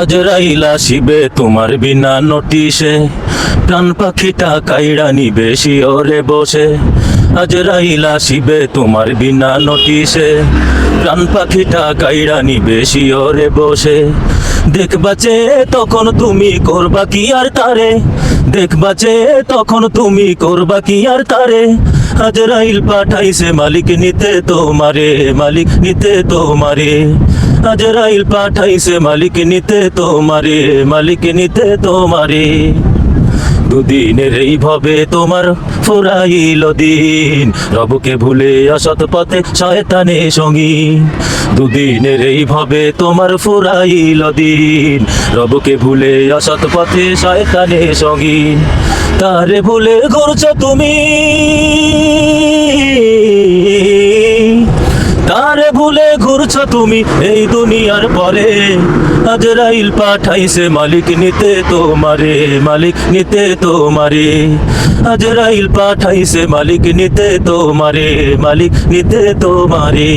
আজরাইল আসিবে তোমার বিনা নোটিশে। প্রাণ পাখিটা কাইড়া নিবে শিওরে বসে। আজরাইল আসিবে তোমার বিনা নোটিশে। প্রাণ পাখিটা কাইড়া নিবে শিওরে বসে। দেখবা তখন তুমি করবা কি আর তারে। দেখবা তখন তুমি করবা কি আর তারে। আজরাইল পাঠাইছে মালিক নিতে তোমারে, মালিক নিতে তোমারে। আজরাইল পাঠাইছে মালিক নিতে তোমারে, মালিক নিতে তোমারে। দুদিনের এইভাবে তোমার ফুরাইল দিন। রবকে ভুলে অসৎ পথে শয়তানে সঙ্গী দুদিনের এইভাবে তোমার ফুরাইল দিন। রবকে ভুলে অসৎ পথে শয়তানে সঙ্গী তারে ভুলে ঘুরছো তুমি। ভুলে ঘুরছ তুমি এই দুনিয়ার পরে। আজরাইল পাঠাইছে মালিক নিতে তোমারে, মালিক নিতে তোমারে। আজরাইল পাঠাইছে মালিক নিতে তোমারে, মালিক নিতে তোমারে।